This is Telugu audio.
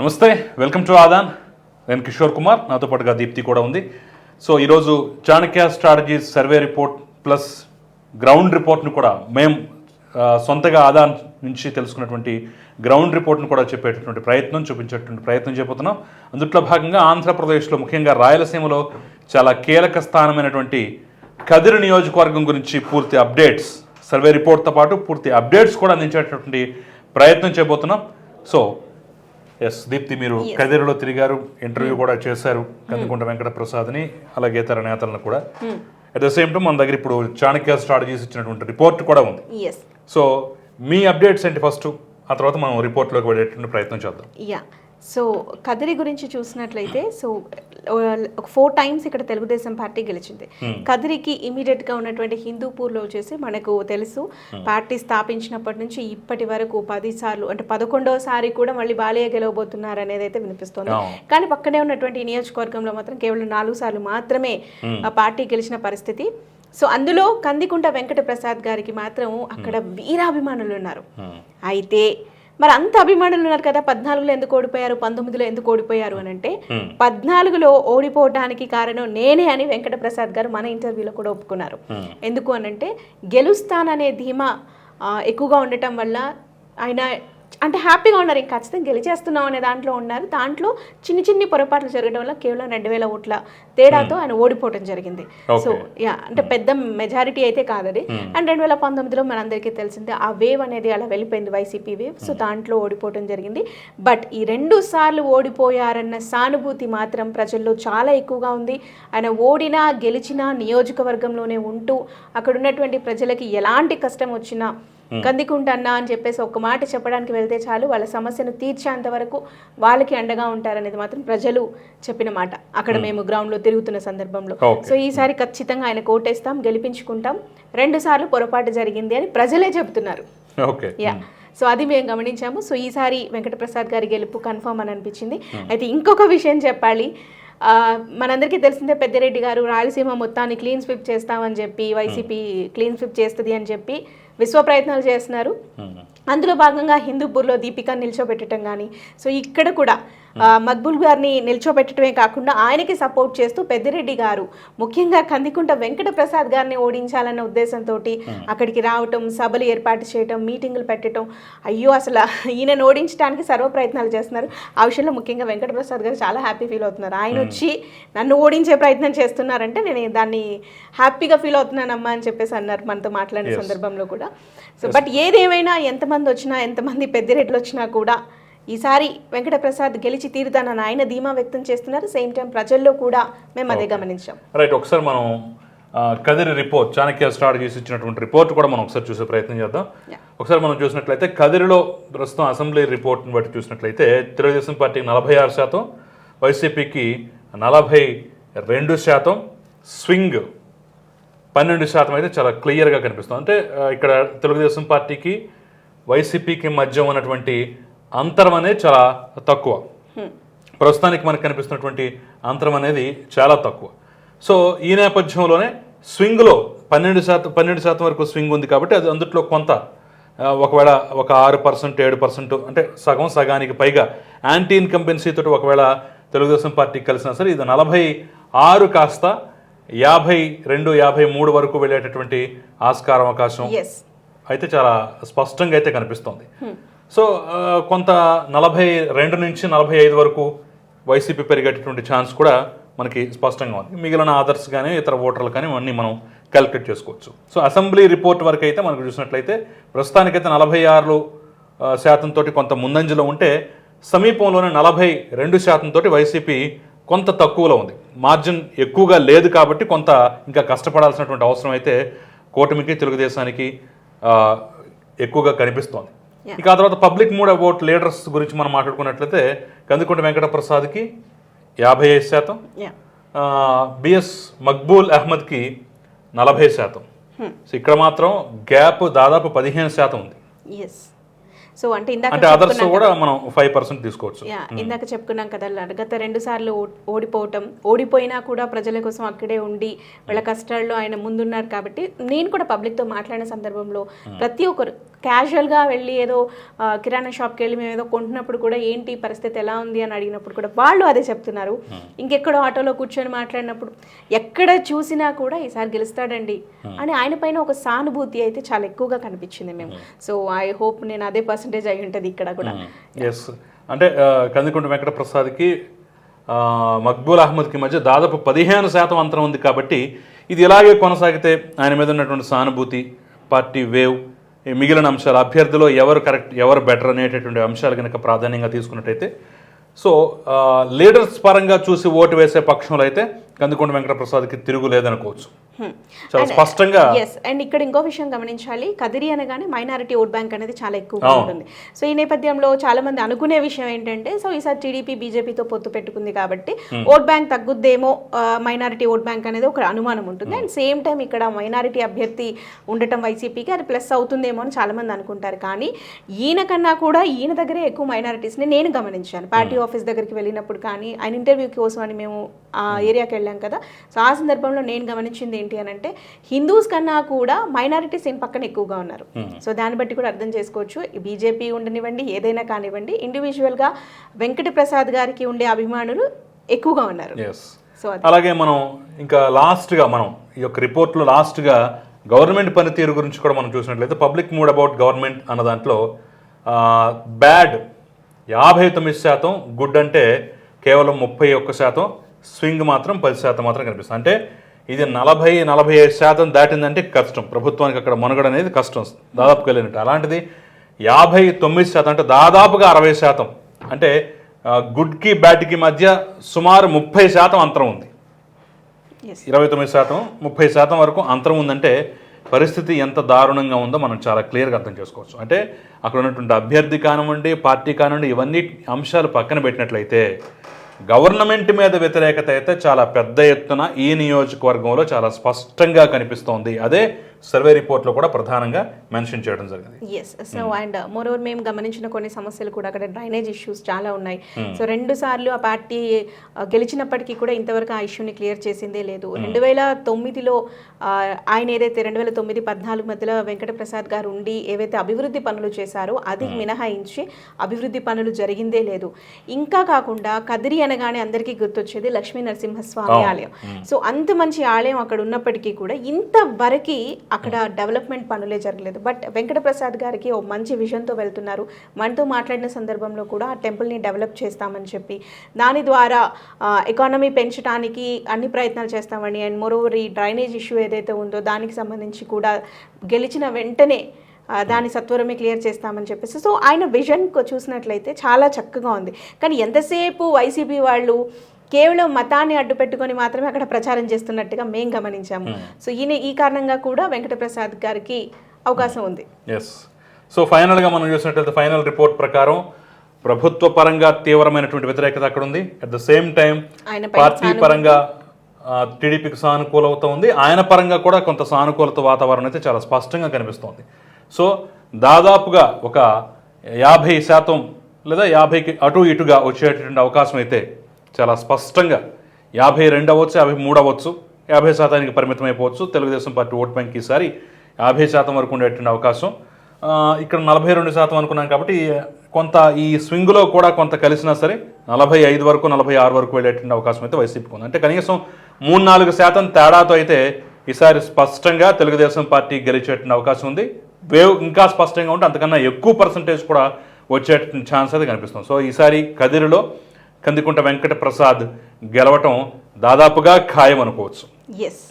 నమస్తే వెల్కమ్ టు ఆదాన్. నేను కిషోర్ కుమార్ నాతో పాటుగా దీప్తి కూడా ఉంది. సో ఈరోజు Chanakya strategies survey report plus ground రిపోర్ట్ను కూడా మేము సొంతగా ఆదాన్ నుంచి తెలుసుకున్నటువంటి గ్రౌండ్ రిపోర్ట్ను కూడా చెప్పేటటువంటి ప్రయత్నం చూపించేటువంటి ప్రయత్నం చేయబోతున్నాం అందుట్లో భాగంగా ఆంధ్రప్రదేశ్లో ముఖ్యంగా రాయలసీమలో చాలా కీలక స్థానమైనటువంటి కదిరి నియోజకవర్గం గురించి పూర్తి అప్డేట్స్ సర్వే రిపోర్ట్తో పాటు పూర్తి అప్డేట్స్ కూడా అందించేటటువంటి ప్రయత్నం చేయబోతున్నాం సో ఎస్ దీప్తి మీరు కదిరిలో తిరిగారు. ఇంటర్వ్యూ కూడా చేశారు. కందికుంట వెంకట ప్రసాద్ని అలాగే ఇతర నేతలను కూడా. అట్ ద సేమ్ టైం మన దగ్గర ఇప్పుడు చాణక్య స్ట్రాటజీస్ ఇచ్చినటువంటి రిపోర్ట్ కూడా ఉంది. సో మీ అప్డేట్స్ ఏంటి ఫస్ట్ ఆ తర్వాత మనం రిపోర్ట్లోకి వెళ్ళేటువంటి ప్రయత్నం చేద్దాం. యా సో కదిరి గురించి చూసినట్లయితే సో ఒక ఫోర్ టైమ్స్ ఇక్కడ తెలుగుదేశం పార్టీ గెలిచింది. కదిరికి ఇమీడియట్గా ఉన్నటువంటి హిందూపూర్లో వచ్చేసి మనకు తెలుసు. పార్టీ స్థాపించినప్పటి నుంచి ఇప్పటి వరకు పది సార్లు అంటే పదకొండవసారి కూడా మళ్ళీ బాలయ్య గెలవబోతున్నారు అనేది అయితే వినిపిస్తోంది. కానీ పక్కనే ఉన్నటువంటి నియోజకవర్గంలో మాత్రం కేవలం నాలుగు సార్లు మాత్రమే ఆ పార్టీ గెలిచిన పరిస్థితి. సో అందులో కందికుంట వెంకట ప్రసాద్ గారికి మాత్రం అక్కడ వీరాభిమానులు ఉన్నారు. అయితే మరి అంత అభిమానులు ఉన్నారు కదా పద్నాలుగులో ఎందుకు ఓడిపోయారు పంతొమ్మిదిలో ఎందుకు ఓడిపోయారు అని అంటే. పద్నాలుగులో ఓడిపోవడానికి కారణం నేనే అని వెంకట ప్రసాద్ గారు మన ఇంటర్వ్యూలో కూడా ఒప్పుకున్నారు. ఎందుకు అనంటే గెలుస్తాననే ధీమా ఎక్కువగా ఉండటం వల్ల ఆయన అంటే హ్యాపీగా ఉన్నారు. ఇంకా ఖచ్చితంగా గెలిచేస్తున్నాం అనే దాంట్లో ఉన్నారు. దాంట్లో చిన్ని చిన్ని పొరపాట్లు జరగడం వల్ల కేవలం రెండు వేల ఓట్ల తేడాతో ఆయన ఓడిపోవడం జరిగింది. సో యా అంటే పెద్ద మెజారిటీ అయితే కాదది అండ్ రెండు వేల పంతొమ్మిదిలో మనందరికీ తెలిసిందే ఆ వేవ్ అనేది అలా వెళ్ళిపోయింది వైసీపీ వేవ్. సో దాంట్లో ఓడిపోవడం జరిగింది. బట్ ఈ రెండు సార్లు ఓడిపోయారన్న సానుభూతి మాత్రం ప్రజల్లో చాలా ఎక్కువగా ఉంది. ఆయన ఓడినా గెలిచినా నియోజకవర్గంలోనే ఉంటూ అక్కడ ఉన్నటువంటి ప్రజలకి ఎలాంటి కష్టం వచ్చినా కందికుంటన్నా అని చెప్పేసి ఒక మాట చెప్పడానికి వెళ్తే చాలు వాళ్ళ సమస్యను తీర్చేంత వరకు వాళ్ళకి అండగా ఉంటారనేది మాత్రం ప్రజలు చెప్పిన మాట. అక్కడ మేము. గ్రౌండ్లో తిరుగుతున్న సందర్భంలో. సో ఈసారి ఖచ్చితంగా ఆయన కోటేస్తాం గెలిపించుకుంటాం. రెండు సార్లు పొరపాటు జరిగింది అని ప్రజలే చెబుతున్నారు. ఓకే. యా. సో అది మేము గమనించాము. సో ఈసారి వెంకటప్రసాద్ గారి గెలుపు కన్ఫర్మ్ అని అనిపించింది. అయితే ఇంకొక విషయం చెప్పాలి. ఆ, మనందరికీ తెలిసిందే పెద్దిరెడ్డి గారు రాయలసీమ మొత్తాన్ని క్లీన్ స్విప్ చేస్తామని చెప్పి వైసీపీ క్లీన్ స్విప్ చేస్తుంది అని చెప్పి విశ్వ ప్రయత్నాలు చేస్తున్నారు అందులో భాగంగా హిందూపూర్లో దీపిక నిల్చోబెట్టడం కానీ సో ఇక్కడ కూడా మక్బుల్ గారిని నిల్చోబెట్టడమే కాకుండా ఆయనకి సపోర్ట్ చేస్తూ పెద్దిరెడ్డి గారు ముఖ్యంగా కందికుంట వెంకట ప్రసాద్ గారిని ఓడించాలన్న ఉద్దేశంతో అక్కడికి రావటం సభలు ఏర్పాటు చేయటం మీటింగులు పెట్టడం అయ్యో అసలు ఈయనను ఓడించడానికి సర్వ ప్రయత్నాలు చేస్తున్నారు. ఆ విషయంలో ముఖ్యంగా వెంకట ప్రసాద్ గారు చాలా హ్యాపీ ఫీల్ అవుతున్నారు. ఆయన వచ్చి నన్ను ఓడించే ప్రయత్నం చేస్తున్నారంటే నేను దాన్ని హ్యాపీగా ఫీల్ అవుతున్నానమ్మా అని చెప్పేసి అన్నారు మనతో మాట్లాడిన సందర్భంలో కూడా. సో బట్ ఏదేమైనా ఎంతమంది వచ్చినా ఎంతమంది పెద్దిరెడ్లు వచ్చినా కూడా ఈసారి వెంకటప్రసాద్ గెలిచి తీరుతానని ఆయన ధీమా వ్యక్తం చేస్తున్నారు. సేమ్ టైం ప్రజల్లో కూడా మేము అదే గమనించాం. రైట్ ఒకసారి మనం కదిరి రిపోర్ట్ చాణక్య స్ట్రాటజీస్ ఇచ్చినటువంటి రిపోర్ట్ కూడా మనం ఒకసారి చూసే ప్రయత్నం చేద్దాం. ఒకసారి మనం చూసినట్లయితే కదిరిలో ప్రస్తుతం అసెంబ్లీ రిపోర్ట్ని బట్టి చూసినట్లయితే తెలుగుదేశం పార్టీకి నలభై ఆరు శాతం వైసీపీకి నలభై రెండు శాతం స్వింగ్ పన్నెండు శాతం అయితే చాలా క్లియర్గా కనిపిస్తుంది. అంటే ఇక్కడ తెలుగుదేశం పార్టీకి వైసీపీకి మధ్య ఉన్నటువంటి అంతరం అనేది చాలా తక్కువ. ప్రస్తుతానికి మనకు కనిపిస్తున్నటువంటి అంతరం అనేది చాలా తక్కువ. సో ఈ నేపథ్యంలోనే స్వింగ్లో పన్నెండు శాతం పన్నెండు శాతం వరకు స్వింగ్ ఉంది కాబట్టి అది అందుట్లో కొంత ఒకవేళ ఒక ఆరు పర్సెంట్ ఏడు పర్సెంట్ అంటే సగం సగానికి పైగా యాంటీ ఇన్కంపెన్సీ తోటి ఒకవేళ తెలుగుదేశం పార్టీ కలిసినా సరే ఇది నలభై ఆరు కాస్త యాభై రెండు యాభై మూడు వరకు వెళ్ళేటటువంటి ఆస్కారం అవకాశం అయితే చాలా స్పష్టంగా అయితే కనిపిస్తోంది. సో కొంత నలభై రెండు నుంచి నలభై ఐదు వరకు వైసీపీ పెరిగేటటువంటి ఛాన్స్ కూడా మనకి స్పష్టంగా ఉంది. మిగిలిన ఆదర్స్ కానీ ఇతర ఓటర్లు కానీ అన్నీ మనం క్యాలిక్యులేట్ చేసుకోవచ్చు. సో అసెంబ్లీ రిపోర్ట్ వరకు అయితే మనకు చూసినట్లయితే ప్రస్తుతానికైతే నలభై ఆరు శాతం తోటి కొంత ముందంజలో ఉంటే సమీపంలోనే నలభై రెండు శాతం తోటి వైసీపీ కొంత తక్కువలో ఉంది. మార్జిన్ ఎక్కువగా లేదు కాబట్టి కొంత ఇంకా కష్టపడాల్సినటువంటి అవసరం అయితే కూటమికి తెలుగుదేశానికి ఎక్కువగా కనిపిస్తోంది. ఇక ఆ తర్వాత పబ్లిక్ మూడ్ అబౌట్ లీడర్స్ గురించి మనం మాట్లాడుకున్నట్లయితే కందుకుంట వెంకట ప్రసాద్కి యాభై ఐదు శాతం. బిఎస్ మక్బూల్ అహ్మద్కి నలభై శాతం. సో ఇక్కడ మాత్రం గ్యాప్ దాదాపు పదిహేను శాతం ఉంది. సో అంటే ఇందాక కూడా మనం ఫైవ్ పర్సెంట్ తీసుకోవచ్చు. యా ఇందాక చెప్పుకున్నాం కదా గత రెండు సార్లు ఓడిపోవటం ఓడిపోయినా కూడా ప్రజల కోసం అక్కడే ఉండి వాళ్ళ కష్టాల్లో ఆయన ముందున్నారు కాబట్టి నేను కూడా పబ్లిక్తో మాట్లాడిన సందర్భంలో ప్రతి ఒక్కరు క్యాజువల్గా వెళ్ళి ఏదో కిరాణా షాప్కి వెళ్ళి మేము ఏదో కొంటున్నప్పుడు కూడా ఏంటి పరిస్థితి ఎలా ఉంది అని అడిగినప్పుడు కూడా వాళ్ళు అదే చెప్తున్నారు. ఇంకెక్కడో ఆటోలో కూర్చొని మాట్లాడినప్పుడు ఎక్కడ చూసినా కూడా ఈసారి గెలుస్తాడండి అని ఆయన పైన ఒక సానుభూతి అయితే చాలా ఎక్కువగా కనిపించింది మేము. సో ఐ హోప్ నేను అదే పర్సంటేజ్ అయి ఉంటుంది ఇక్కడ కూడా. ఎస్ అంటే ఆ, కందికొండ వెంకట ప్రసాద్కి మక్బూల్ అహ్మద్కి మధ్య దాదాపు పదిహేను శాతం అంతరం ఉంది కాబట్టి ఇది ఇలాగే కొనసాగితే ఆయన మీద ఉన్నటువంటి సానుభూతి పార్టీ వేవ్ ఈ మిగిలిన అంశాలు అభ్యర్థిలో ఎవరు కరెక్ట్ ఎవరు బెటర్ అనేటటువంటి అంశాలు కనుక ప్రాధాన్యంగా తీసుకున్నట్టయితే సో లీడర్స్ పరంగా చూసి ఓటు వేసే పక్షంలో అయితే కందికొండ వెంకట ప్రసాద్కి తిరుగు లేదనుకోవచ్చు. చాలా స్పష్టంగా ఎస్ అండ్ ఇక్కడ ఇంకో విషయం గమనించాలి. కదిరి అనగానే మైనారిటీ ఓట్ బ్యాంక్ అనేది చాలా ఎక్కువగా. ఉంటుంది. సో ఈ నేపథ్యంలో చాలా మంది అనుకునే విషయం ఏంటంటే సో ఈసారి టీడీపీ బీజేపీతో పొత్తు పెట్టుకుంది కాబట్టి ఓట్ బ్యాంక్ తగ్గుద్దేమో మైనారిటీ ఓట్ బ్యాంక్ అనేది ఒక అనుమానం ఉంటుంది. అండ్ సేమ్ టైం ఇక్కడ మైనారిటీ అభ్యర్థి ఉండటం వైసీపీకి అది ప్లస్ అవుతుందేమో అని చాలా మంది అనుకుంటారు. కానీ ఈయన కన్నా కూడా ఈయన దగ్గరే ఎక్కువ మైనారిటీస్ని నేను గమనించాను. పార్టీ ఆఫీస్ దగ్గరికి వెళ్ళినప్పుడు కానీ ఆయన ఇంటర్వ్యూ కోసం అని మేము ఆ ఏరియాకి వెళ్ళాం కదా. సో ఆ సందర్భంలో నేను గమనించింది ఏంటి అని అంటే హిందూస్ కన్నా కూడా మైనారిటీస్ ఈయన పక్కన ఎక్కువగా ఉన్నారు. సో దాన్ని బట్టి కూడా అర్థం చేసుకోవచ్చు. బీజేపీ ఉండనివ్వండి ఏదైనా కానివ్వండి ఇండివిజువల్గా వెంకట ప్రసాద్ గారికి ఉండే అభిమానులు ఎక్కువగా ఉన్నారు. సో అలాగే మనం ఇంకా లాస్ట్గా మనం ఈ యొక్క రిపోర్ట్లో లాస్ట్గా గవర్నమెంట్ పనితీరు గురించి కూడా మనం చూసినట్లయితే పబ్లిక్ మూడ్ అబౌట్ గవర్నమెంట్ అన్న దాంట్లో బ్యాడ్ యాభై తొమ్మిది శాతం గుడ్ అంటే కేవలం ముప్పై ఒక్క శాతం. స్వింగ్ మాత్రం పది శాతం మాత్రం కనిపిస్తుంది. అంటే ఇది నలభై నలభై ఐదు శాతం దాటిందంటే కష్టం. ప్రభుత్వానికి అక్కడ మనుగడ అనేది కష్టం. దాదాపుగా వెళ్ళినట్టు అలాంటిది యాభై తొమ్మిది శాతం అంటే దాదాపుగా అరవై శాతం. అంటే గుడ్కి బ్యాడ్కి మధ్య సుమారు ముప్పై శాతం అంతరం ఉంది. ఇరవై తొమ్మిది శాతం ముప్పై శాతం వరకు అంతరం ఉందంటే పరిస్థితి ఎంత దారుణంగా ఉందో మనం చాలా క్లియర్గా అర్థం చేసుకోవచ్చు. అంటే అక్కడ ఉన్నటువంటి అభ్యర్థి కానివ్వండి పార్టీ కానివ్వండి ఇవన్నీ అంశాలు పక్కన పెట్టినట్లయితే గవర్నమెంట్ మీద వ్యతిరేకత అయితే చాలా పెద్ద ఎత్తున ఈ నియోజకవర్గంలో చాలా స్పష్టంగా కనిపిస్తోంది. అదే సర్వే రిపోర్ట్లో కూడా ప్రధానంగా మెన్షన్ చేయడం జరిగింది. Yes so and moreover మేము గమనించిన కొన్ని సమస్యలు కూడా అక్కడ డ్రైనేజ్ ఇష్యూస్ చాలా ఉన్నాయి. సో రెండు సార్లు ఆ పార్టీ ఆ, గెలిచినప్పటికీ కూడా ఇంతవరకు ఆ ఇష్యూని క్లియర్ చేసిందే లేదు. రెండు వేల తొమ్మిదిలో ఆ, ఆయన ఏదైతే రెండు వేల తొమ్మిది పద్నాలుగు మధ్యలో వెంకట ప్రసాద్ గారు ఉండి ఏవైతే అభివృద్ధి పనులు చేశారో అది మినహాయించి అభివృద్ధి పనులు జరిగిందే లేదు. ఇంకా కాకుండా కదిరి అనగానే అందరికీ గుర్తొచ్చేది లక్ష్మీ నరసింహస్వామి ఆలయం. సో అంత మంచి ఆలయం అక్కడ ఉన్నప్పటికీ కూడా ఇంతవరకు అక్కడ డెవలప్మెంట్ పనులే జరగలేదు. బట్ వెంకట ప్రసాద్ గారికి ఓ మంచి విజన్తో వెళ్తున్నారు. మనతో మాట్లాడిన సందర్భంలో కూడా ఆ టెంపుల్ని డెవలప్ చేస్తామని చెప్పి దాని ద్వారా ఎకానమీ పెంచడానికి అన్ని ప్రయత్నాలు చేస్తామని అండ్ మోరోవర్ ఈ డ్రైనేజ్ ఇష్యూ ఏదైతే ఉందో దానికి సంబంధించి కూడా గెలిచిన వెంటనే దాని సత్వరమే క్లియర్ చేస్తామని చెప్పేసి సో ఆయన విజన్ చూసినట్లయితే చాలా చక్కగా ఉంది. కానీ ఎంతసేపు వైసీపీ వాళ్ళు కేవలం మతాన్ని అడ్డు పెట్టుకొని మాత్రమే అక్కడ ప్రచారం చేస్తున్నట్టుగా మేము గమనించాము. సో ఈయన ఈ కారణంగా కూడా వెంకటప్రసాద్ గారికి అవకాశం ఉంది. ఎస్ సో ఫైనల్గా మనం చూసినట్లయితే ఫైనల్ రిపోర్ట్ ప్రకారం ప్రభుత్వ పరంగా తీవ్రమైనటువంటి వ్యతిరేకత అక్కడ ఉంది. At the same time party పరంగా టీడీపీకి సానుకూలత ఉంది. ఆయన పరంగా కూడా కొంత సానుకూలత వాతావరణం అయితే చాలా స్పష్టంగా కనిపిస్తోంది. సో దాదాపుగా ఒక యాభై శాతం లేదా యాభైకి అటు ఇటుగా వచ్చేటటువంటి అవకాశం అయితే చాలా స్పష్టంగా యాభై రెండు అవ్వచ్చు యాభై మూడు అవ్వచ్చు యాభై శాతానికి పరిమితం అయిపోవచ్చు తెలుగుదేశం పార్టీ ఓట్ బ్యాంక్ ఈసారి యాభై శాతం వరకు ఉండేటువంటి అవకాశం. ఇక్కడ నలభై రెండు శాతం అనుకున్నాం కాబట్టి కొంత ఈ స్వింగ్లో కూడా కొంత కలిసినా సరే నలభై ఐదు వరకు నలభై ఆరు వరకు వెళ్ళేటువంటి అవకాశం అయితే వైసీపీకి ఉంది. అంటే కనీసం మూడు నాలుగు శాతం తేడాతో అయితే ఈసారి స్పష్టంగా తెలుగుదేశం పార్టీ గెలిచేటువంటి అవకాశం ఉంది. వేవ్ ఇంకా స్పష్టంగా ఉంటే అంతకన్నా ఎక్కువ పర్సంటేజ్ కూడా వచ్చేటువంటి ఛాన్స్ అయితే కనిపిస్తుంది. సో ఈసారి కదిరిలో కందికుంట వెంకట ప్రసాద్ గెలవటం దాదాపుగా ఖాయం అనుకోవచ్చు ఎస్